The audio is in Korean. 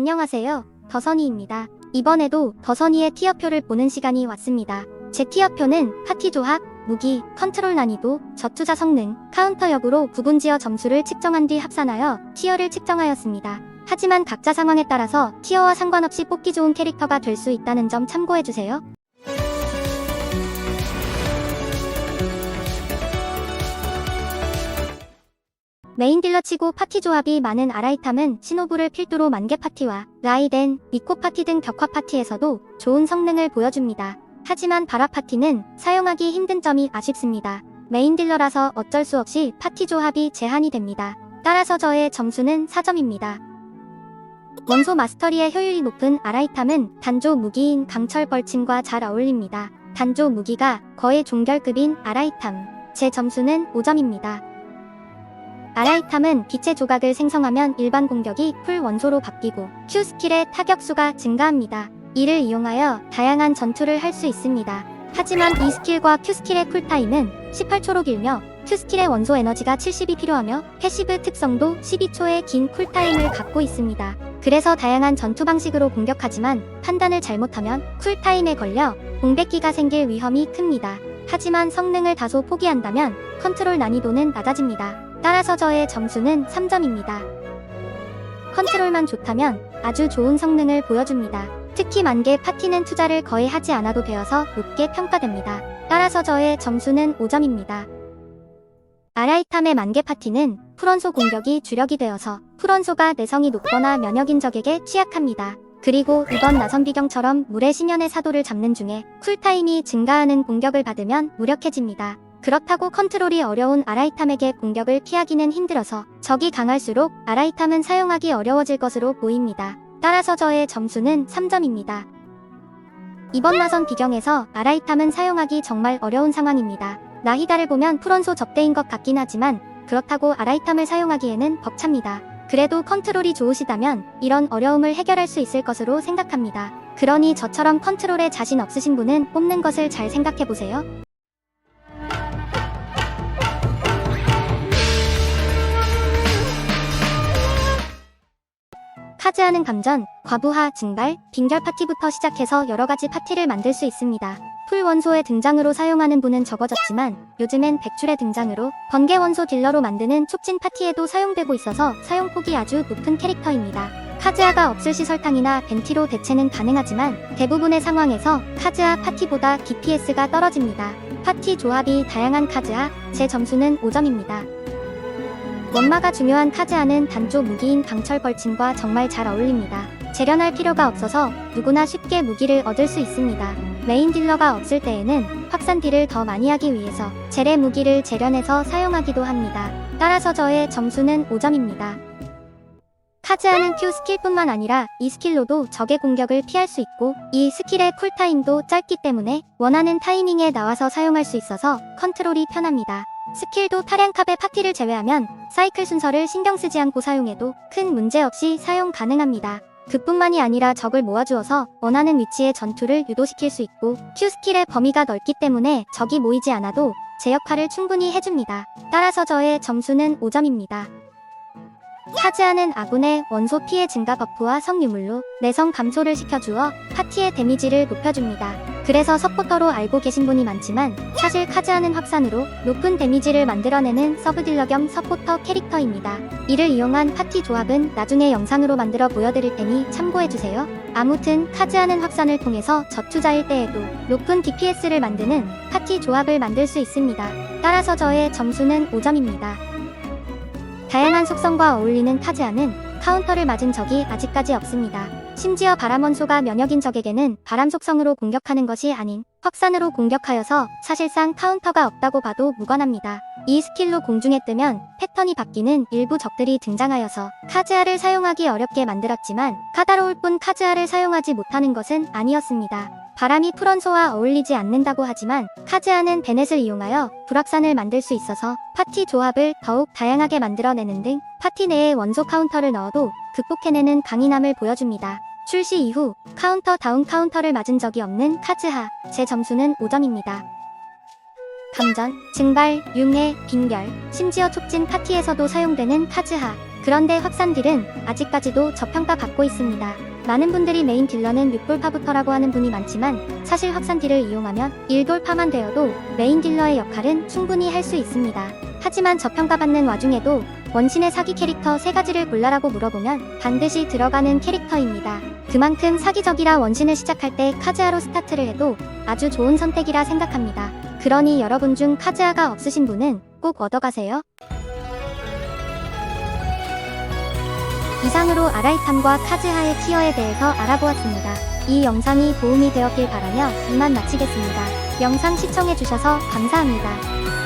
안녕하세요. 더선이입니다. 이번에도 더선이의 티어표를 보는 시간이 왔습니다. 제 티어표는 파티 조합, 무기, 컨트롤 난이도, 저투자 성능, 카운터 역으로 구분지어 점수를 측정한 뒤 합산하여 티어를 측정하였습니다. 하지만 각자 상황에 따라서 티어와 상관없이 뽑기 좋은 캐릭터가 될 수 있다는 점 참고해주세요. 메인 딜러 치고 파티 조합이 많은 아라이탐은 시노부를 필두로 만개 파티와 라이덴, 니코 파티 등 격화 파티에서도 좋은 성능을 보여줍니다. 하지만 바라 파티는 사용하기 힘든 점이 아쉽습니다. 메인 딜러라서 어쩔 수 없이 파티 조합이 제한이 됩니다. 따라서 저의 점수는 4점입니다. 원소 마스터리의 효율이 높은 아라이탐은 단조 무기인 강철 벌침과 잘 어울립니다. 단조 무기가 거의 종결급인 아라이탐. 제 점수는 5점입니다. 아라이탐은 빛의 조각을 생성하면 일반 공격이 풀 원소로 바뀌고 Q 스킬의 타격수가 증가합니다. 이를 이용하여 다양한 전투를 할 수 있습니다. 하지만 이 스킬과 Q 스킬의 쿨타임은 18초로 길며 Q 스킬의 원소 에너지가 70이 필요하며 패시브 특성도 12초의 긴 쿨타임을 갖고 있습니다. 그래서 다양한 전투 방식으로 공격하지만 판단을 잘못하면 쿨타임에 걸려 공백기가 생길 위험이 큽니다. 하지만 성능을 다소 포기한다면 컨트롤 난이도는 낮아집니다. 따라서 저의 점수는 3점입니다. 컨트롤만 좋다면 아주 좋은 성능을 보여줍니다. 특히 만개 파티는 투자를 거의 하지 않아도 되어서 높게 평가됩니다. 따라서 저의 점수는 5점입니다. 아라이탐의 만개 파티는 풀원소 공격이 주력이 되어서 풀원소가 내성이 높거나 면역인 적에게 취약합니다. 그리고 이번 나선 비경처럼 물의 신연의 사도를 잡는 중에 쿨타임이 증가하는 공격을 받으면 무력해집니다. 그렇다고 컨트롤이 어려운 아라이탐에게 공격을 피하기는 힘들어서 적이 강할수록 아라이탐은 사용하기 어려워질 것으로 보입니다. 따라서 저의 점수는 3점입니다. 이번 나선 비경에서 아라이탐은 사용하기 정말 어려운 상황입니다. 나히다를 보면 풀원소 접대인 것 같긴 하지만 그렇다고 아라이탐을 사용하기에는 벅찹니다. 그래도 컨트롤이 좋으시다면 이런 어려움을 해결할 수 있을 것으로 생각합니다. 그러니 저처럼 컨트롤에 자신 없으신 분은 뽑는 것을 잘 생각해보세요. 카즈하는 감전, 과부하, 증발, 빙결 파티부터 시작해서 여러가지 파티를 만들 수 있습니다. 풀 원소의 등장으로 사용하는 분은 적어졌지만 요즘엔 백출의 등장으로 번개 원소 딜러로 만드는 촉진 파티에도 사용되고 있어서 사용폭이 아주 높은 캐릭터입니다. 카즈아가 없을 시 설탕이나 벤티로 대체는 가능하지만 대부분의 상황에서 카즈아 파티보다 DPS가 떨어집니다. 파티 조합이 다양한 카즈아, 제 점수는 5점입니다. 원마가 중요한 카즈아는 단조 무기인 강철 벌침과 정말 잘 어울립니다. 재련할 필요가 없어서 누구나 쉽게 무기를 얻을 수 있습니다. 메인 딜러가 없을 때에는 확산 딜을 더 많이 하기 위해서 재래 무기를 재련해서 사용하기도 합니다. 따라서 저의 점수는 5점입니다. 카즈아는 Q 스킬뿐만 아니라 이 스킬로도 적의 공격을 피할 수 있고 이 스킬의 쿨타임도 짧기 때문에 원하는 타이밍에 나와서 사용할 수 있어서 컨트롤이 편합니다. 스킬도 타량캅의 파티를 제외하면 사이클 순서를 신경 쓰지 않고 사용해도 큰 문제 없이 사용 가능합니다. 그뿐만이 아니라 적을 모아주어서 원하는 위치에 전투를 유도시킬 수 있고 Q 스킬의 범위가 넓기 때문에 적이 모이지 않아도 제 역할을 충분히 해줍니다. 따라서 저의 점수는 5점입니다. 카즈아는 아군의 원소 피해 증가 버프와 성유물로 내성 감소를 시켜주어 파티의 데미지를 높여줍니다. 그래서 서포터로 알고 계신 분이 많지만 사실 카즈아는 확산으로 높은 데미지를 만들어내는 서브딜러 겸 서포터 캐릭터입니다. 이를 이용한 파티 조합은 나중에 영상으로 만들어 보여드릴 테니 참고해주세요. 아무튼 카즈아는 확산을 통해서 저투자일 때에도 높은 DPS를 만드는 파티 조합을 만들 수 있습니다. 따라서 저의 점수는 5점입니다. 다양한 속성과 어울리는 카즈아는 카운터를 맞은 적이 아직까지 없습니다. 심지어 바람원소가 면역인 적에게는 바람 속성으로 공격하는 것이 아닌 확산으로 공격하여서 사실상 카운터가 없다고 봐도 무관합니다. 이 스킬로 공중에 뜨면 패턴이 바뀌는 일부 적들이 등장하여서 카즈아를 사용하기 어렵게 만들었지만 까다로울 뿐 카즈아를 사용하지 못하는 것은 아니었습니다. 바람이 풀원소와 어울리지 않는다고 하지만 카즈아는 베넷을 이용하여 불확산을 만들 수 있어서 파티 조합을 더욱 다양하게 만들어내는 등 파티 내에 원소 카운터를 넣어도 극복해내는 강인함을 보여줍니다. 출시 이후 카운터 다운 카운터를 맞은 적이 없는 카즈하, 제 점수는 5점입니다. 감전, 증발, 융해, 빙결, 심지어 촉진 파티에서도 사용되는 카즈하, 그런데 확산 딜은 아직까지도 저평가 받고 있습니다. 많은 분들이 메인 딜러는 6돌파부터라고 하는 분이 많지만 사실 확산 딜을 이용하면 1돌파만 되어도 메인 딜러의 역할은 충분히 할 수 있습니다. 하지만 저평가받는 와중에도 원신의 사기 캐릭터 세 가지를 골라라고 물어보면 반드시 들어가는 캐릭터입니다. 그만큼 사기적이라 원신을 시작할 때 카즈아로 스타트를 해도 아주 좋은 선택이라 생각합니다. 그러니 여러분 중 카즈아가 없으신 분은 꼭 얻어가세요. 이상으로 아라이탐과 카즈하의 티어에 대해서 알아보았습니다. 이 영상이 도움이 되었길 바라며 이만 마치겠습니다. 영상 시청해주셔서 감사합니다.